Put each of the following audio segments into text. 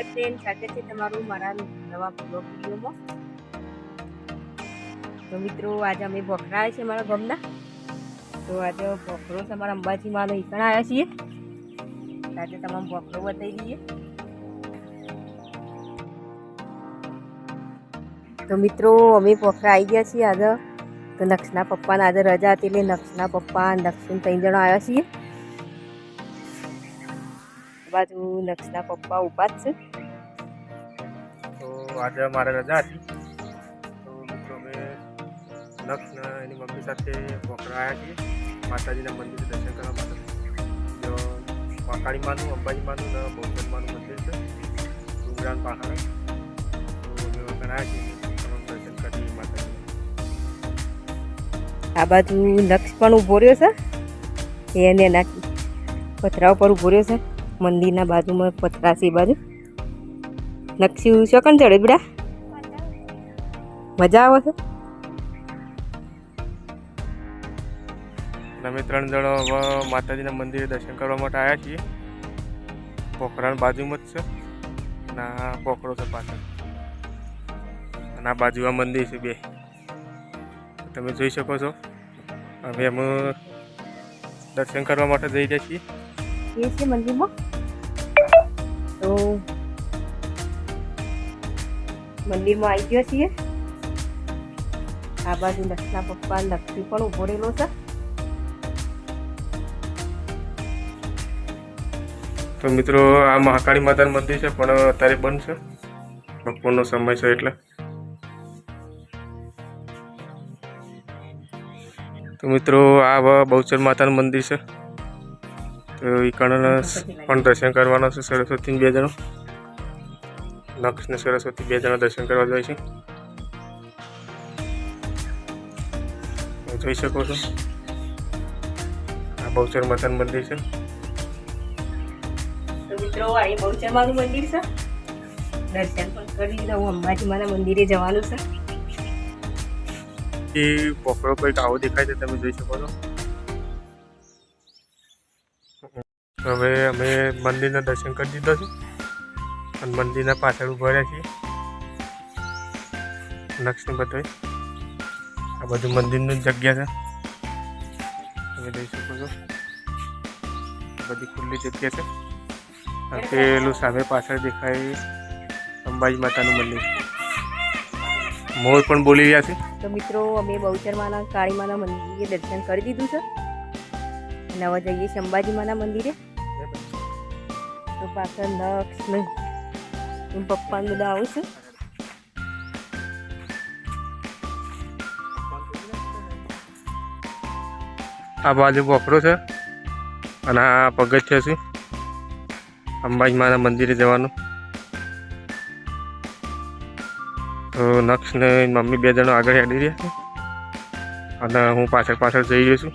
હાય friend છે તમારું મારા નવા બ્લોગ વિડીયોમાં. તો મિત્રો, આજે અમે બોખરા આવ્યા છીએ મારા ગામના. તો આજે બોખરો છે અમારા અંબાજી માનો ઈકણ આવ્યા છીએ. આજે તમામ બોખરો બતાવી દઈએ. તો મિત્રો, અમે બોખરા આવી ગયા છીએ આજે. તો નક્ષના પપ્પાને આજે રજા હતી એટલે નક્ષના પપ્પા નક્ષીન ત્રણ જણા આવ્યા છીએ. બાજુ નક્ષના પપ્પા ઊભા જ છે. તો આજે મારે રજા હતી. તો મિત્રો અમે નક્ષ એની મમ્મી સાથે પોખરા આવ્યા છીએ. માતાજીના મંદિરે દર્શન કરવા માટે. જો મહાકાળી માનું અંબાજી માનું ને માનું મંદિર છે. ડુંગરાન પહાડ. તો અમે આવ્યા છીએ. દર્શન માતાજી આ બાજુ નક્ષ પણ ઊભો રહ્યો છે. એને નાખી પથરા ઉપર ઊભો રહ્યો છે. મંદિરના બાજુમાં પથરા છે એ બાજુ નક્ષી શકન ચડે બેટા? મજા આવે છે. અમે ત્રણ જણો માતાજીના મંદિરે દર્શન કરવા માટે આવ્યા છીએ. પોખરાની બાજુમાં જ છે. અને આ પોખરો છે પાછળ. અને આ બાજુ આ મંદિર છે બે. તમે જોઈ શકો છો. અમે દર્શન કરવા માટે જઈ રહ્યા છીએ. એ છે મંદિરમાં. તો મંદિરમાં આવી ગયા છીએ. આ બાજુ નક્ષના પપ્પા નક્ષી પણ ઊભો રહેલો છે. તો મિત્રો, આ મહાકાળી માતાનું મંદિર છે, પણ અત્યારે બંધ છે. બપોરનો સમય છે એટલે. તો મિત્રો, આ બહુચર માતાનું મંદિર છે. તો પણ દર્શન કરવાના છે સરસ્વતી બે જણો. નક્ષ ને સરસ્વતી બે જણા દર્શન કરવા જાય છે. જોઈ શકો છો. આ બહુચર મથન મંદિર છે. મિત્રો અહીં બહુચરમાનું મંદિર છે. દર્શન પણ કરી લઉં અંબાજી મારા મંદિરે જવાનું છે. એ પોખરો કંઈક આવો દેખાય છે તમે જોઈ શકો છો. હવે અમે મંદિરના દર્શન કરી દીધા છે. અને મંદિરના પાછળ ઊભા રહ્યા છીએ. નક્ષને બતાવી આ બધું મંદિરનું જગ્યા છે. તમે જોઈ શકો છો. બધી ખુલ્લી જગ્યા છે. અને પેલું સામે પાછળ દેખાય અંબાજી માતાનું મંદિર. મોર પણ બોલી રહ્યા છે. તો મિત્રો, અમે બહુચરમાના કાળીમાના મંદિરે દર્શન કરી દીધું છે. નવા જઈએ છીએ અંબાજીમાના મંદિરે. તો પાછળ નક્ષ ને એમ પપ્પા બધા આવું છે. આ બાજુ બફરો છે અને આ પગથિયા છે. અંબાજી માના મંદિરે જવાનું. તો નક્ષ ને મમ્મી બે જણો આગળ હેડી રહ્યા છે. અને હું પાછળ પાછળ જઈ રહ્યો છું.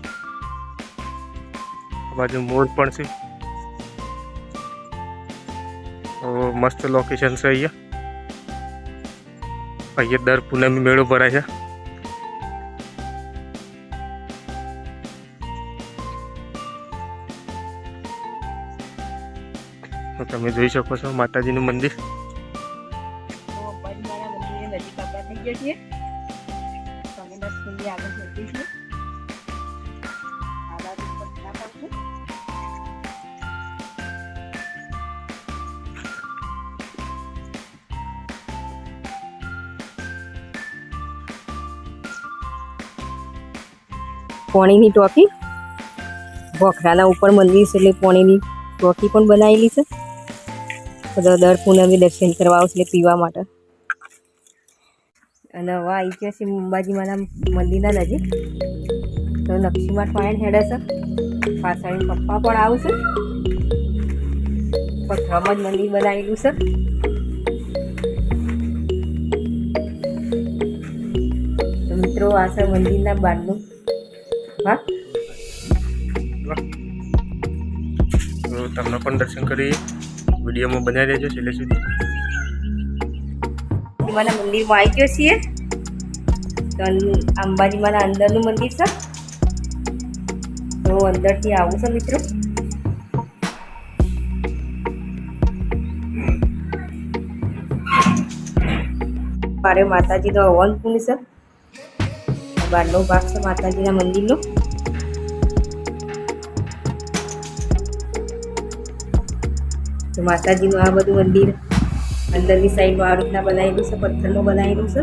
આ બાજુ મોર પણ છે. મસ્ત લોકેશન છે અહીંયા. અહીંયા દર પૂનમી મેળો ભરાય છે. તમે જોઈ શકો છો માતાજીનું મંદિર. પોણીની ટોકી વખરાના ઉપર મંદિર છે એટલે પોણીની ટોકી પણ બનાવેલી છે. બધા દર પૂનમે દર્શન કરવા આવશે એટલે પીવા માટે. અને હવે આવી ગયા છે અંબાજીમાંના મંદિરના નજીક. તો નકશીમાં પાયણ હેડે છે. પાછળ પપ્પા પણ આવશે. પથરામાં જ મંદિર બનાવેલું છે. મિત્રો, આ છે મંદિરના બહારનું હા? તમને પણ દર્શન કરી વિડીયોમાં બનાવી રહેજો છેલ્લે સુધી. અંબાના મંદિરમાં આવી ગયો છીએ. તો અંબાજીમાંના અંદરનું મંદિર છે. તો અંદરથી આવું છે મિત્રો. મારે માતાજીનો હવન પૂર્ણ છે. બહારનો ભાગ છે માતાજીના મંદિરનો. તો માતાજીનું આ બધું મંદિર અંદરની સાઈડમાં આ રીતના બનાવેલું છે, પથ્થરનું બનાવેલું છે.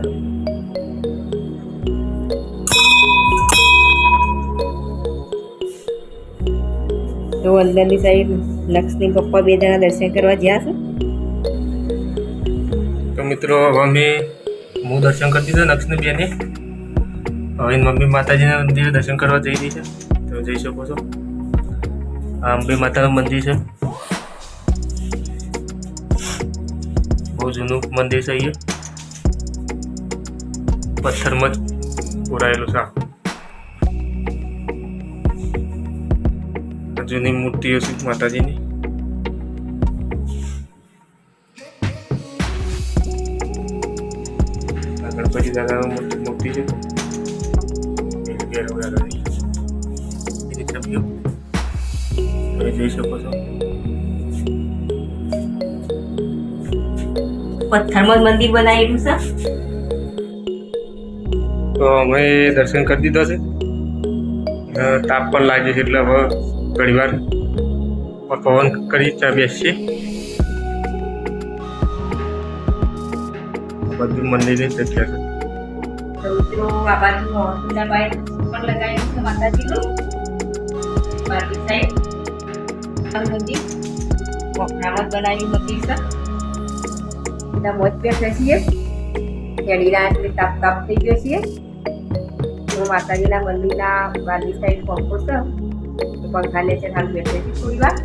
તો અંદરની સાઈડ લક્ષ્મી પપ્પા બે જણા દર્શન કરવા ગયા છે. તો મિત્રો, હવે અમે હું દર્શન કરી દીધા નક્ષની બેને હવે મમ્મી માતાજીના મંદિરે દર્શન કરવા જઈ રહી છે. તમે જઈ શકો છો. આ અંબે માતાનું મંદિર છે. બહુ જૂનું મંદિર છે અહીંયા. પથ્થરમાં જ પુરાયેલું છે જૂની મૂર્તિઓ છે માતાજીની. ગણપતિ દાદાનું મૂર્તિ પથ્થરમાં મંદિર બનાવેલું છે? તો અમે દર્શન કરી દીધા છે. તાપ પણ લાગે છે એટલે હવે ઘણી વાર પવન કરી ચા બેસીએ. બધું મંદિરની જગ્યા છે મિત્રો આ બાજુ મોહનના પણ લગાવેલું છે માતાજીનું. બાજુ સાઈડ મંદિર જ મંદિર છે. એના મોજ બેઠા છીએ કેળીના એટલે તાપ તાપ થઈ ગયો છીએ તો માતાજીના મંદિરના બાજુ સાઈડ પંખો છે પંખા નીચે હાલ બેઠે છે થોડી વાર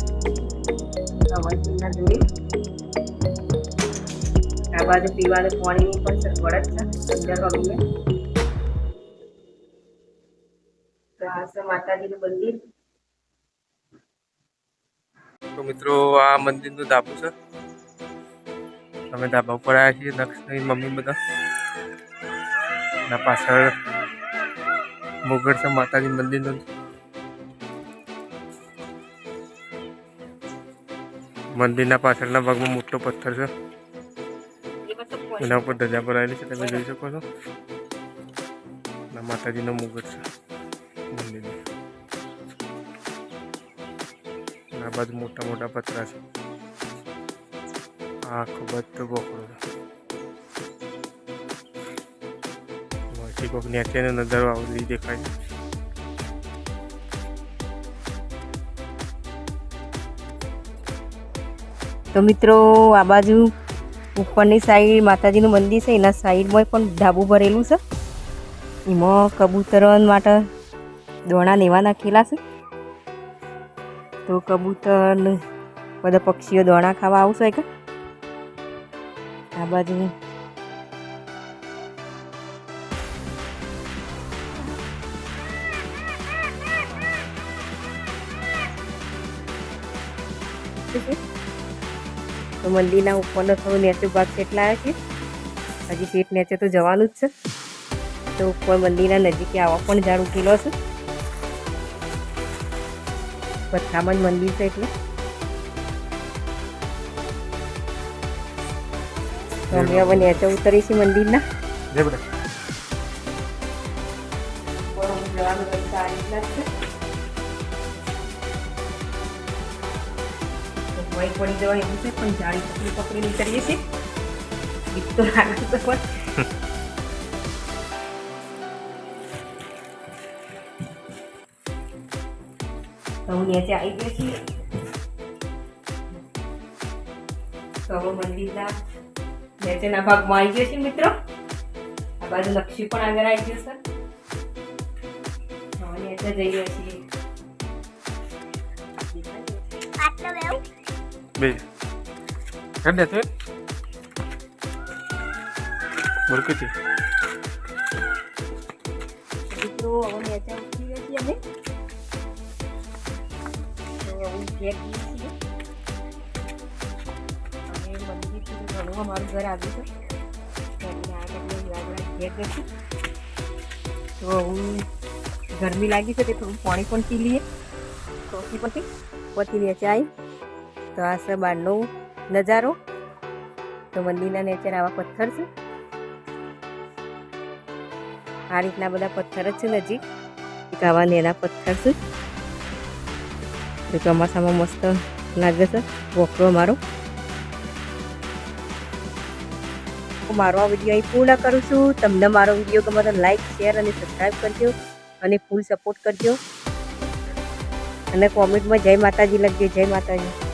હવનના જોડે આ બાજુ પીવાનું પાણીની પણ સગવડ જ છે અંદર હવીએ તો માતાજીનું મંદિર તો મિત્રો આ મંદિરનું ધાબુ છે અમે ધાબા ઉપર આવ્યા છીએ દક્ષની મમ્મી બધા. એના પાછળ મુગટ છે માતાજી મંદિરનું મંદિરના પાછળના ભાગમાં મોટો પથ્થર છે. એના ઉપર ધજા ભરાયેલી છે, તમે જોઈ શકો છો. માતાજીનો મુગટ છે મંદિર આ બાજુ મોટા મોટા પથરા છે. આખો બધું બોકડું મોટી કોક નીચેનો નજારો આવલી દેખાય તો મિત્રો, આ બાજુ ઉપરની સાઈડ માતાજીનું મંદિર છે. એના સાઈડમાં પણ ઢાબું ભરેલું છે. એમાં કબૂતરો માટે દોણા નેવા નાખેલા છે. તો કબૂતર બધા પક્ષીઓ દોણા ખાવા આવશે કે? આ તો મંદિરના ઉપરનો થોડો નીચે ભાગ કેટલા છે. હજી પેટ નીચે તો જવાનું જ છે. તો ઉપર મંદિરના નજીકે આવા પણ ઝાડ ઉકેલો છે. બધામાં જ મંદિર છે એટલે. તો અમે હવે નીચે ઉતરીશું મંદિરના જય છે પડી એવું છે પણ જાળી પકડી પકડી નીકળીએ છીએ બીક તો લાગે છે પણ તો હું નીચે આવી ગયો છીએ તો મંદિરના નીચેના ભાગમાં આવી ગયો છે મિત્રો. આ બાજુ નકશી પણ આગળ આવી ગયો છે. હવે નીચે જઈ રહ્યા છીએ. બે. કરી દે તું બોલ કે મિત્રો હવે નીચે ઉઠી ગયા છે અમે. અમે મંદિરથી ઘણું અમારું ઘર આવ્યું છે તો હું ગરમી લાગી છે તે થોડું પાણી પણ પી લઈએ. કોફી પછી પતી નીચે આવી તો આ છે બહારનો નજારો. તો મંદિરના નેચર આવા પથ્થર છે. આ રીતના બધા પથ્થર જ છે નજીક. આવા નેના પથ્થર છે. તો ચોમાસામાં મસ્ત લાગે છે. વોકરો મારો. હું મારો આ વીડિયો અહીં પૂર્ણ કરું છું. તમને મારો વીડિયો ગમે તો લાઈક શેર અને સબસ્ક્રાઈબ કરજો અને ફૂલ સપોર્ટ કરજો. અને કોમેન્ટમાં જય માતાજી લખજો, જય માતાજી.